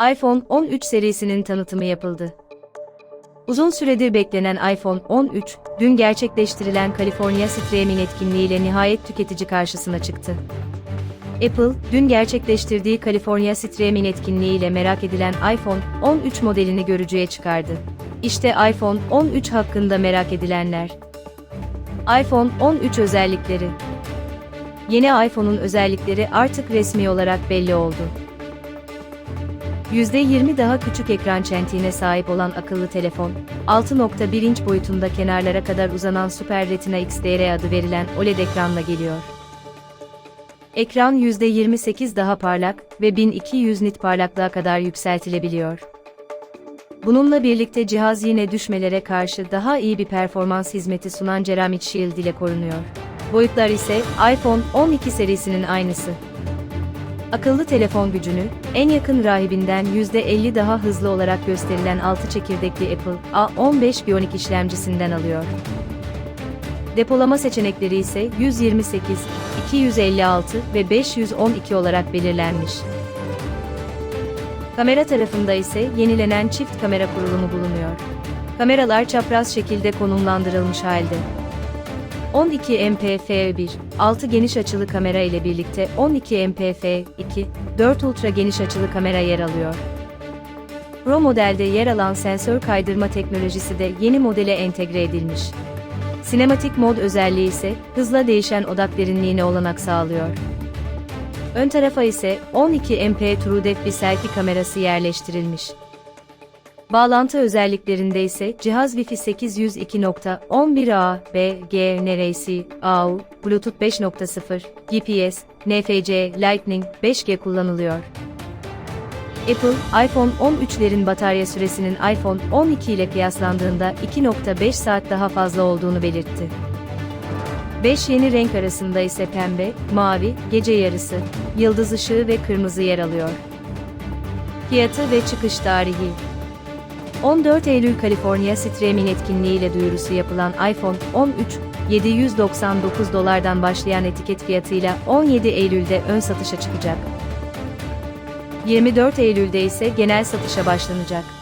iPhone 13 serisinin tanıtımı yapıldı. Uzun süredir beklenen iPhone 13, dün gerçekleştirilen California Streaming etkinliğiyle nihayet tüketici karşısına çıktı. Apple, dün gerçekleştirdiği California Streaming etkinliğiyle merak edilen iPhone 13 modelini görücüye çıkardı. İşte iPhone 13 hakkında merak edilenler. iPhone 13 özellikleri Yeni iPhone'un özellikleri artık resmi olarak belli oldu. %20 daha küçük ekran çentiğine sahip olan akıllı telefon, 6.1 inç boyutunda kenarlara kadar uzanan Super Retina XDR adı verilen OLED ekranla geliyor. Ekran %28 daha parlak ve 1200 nit parlaklığa kadar yükseltilebiliyor. Bununla birlikte cihaz yine düşmelere karşı daha iyi bir performans hizmeti sunan Ceramic Shield ile korunuyor. Boyutlar ise iPhone 12 serisinin aynısı. Akıllı telefon gücünü, en yakın rahibinden %50 daha hızlı olarak gösterilen 6 çekirdekli Apple A15 Bionic işlemcisinden alıyor. Depolama seçenekleri ise 128, 256 ve 512 olarak belirlenmiş. Kamera tarafında ise yenilenen çift kamera kurulumu bulunuyor. Kameralar çapraz şekilde konumlandırılmış halde. 12 MP-F1, 6 geniş açılı kamera ile birlikte 12 MP-F2, 4 ultra geniş açılı kamera yer alıyor. Pro modelde yer alan sensör kaydırma teknolojisi de yeni modele entegre edilmiş. Sinematik mod özelliği ise hızla değişen odak derinliğine olanak sağlıyor. Ön tarafa ise 12 MP TrueDepth bir selfie kamerası yerleştirilmiş. Bağlantı özelliklerinde ise cihaz Wi-Fi 802.11a, B, G, NRC, AU, Bluetooth 5.0, GPS, NFC, Lightning 5G kullanılıyor. Apple, iPhone 13'lerin batarya süresinin iPhone 12 ile kıyaslandığında 2.5 saat daha fazla olduğunu belirtti. 5 yeni renk arasında ise pembe, mavi, gece yarısı, yıldız ışığı ve kırmızı yer alıyor. Fiyatı ve çıkış tarihi 14 Eylül California Streaming etkinliğiyle duyurusu yapılan iPhone 13, 799 dolardan başlayan etiket fiyatıyla 17 Eylül'de ön satışa çıkacak. 24 Eylül'de ise genel satışa başlanacak.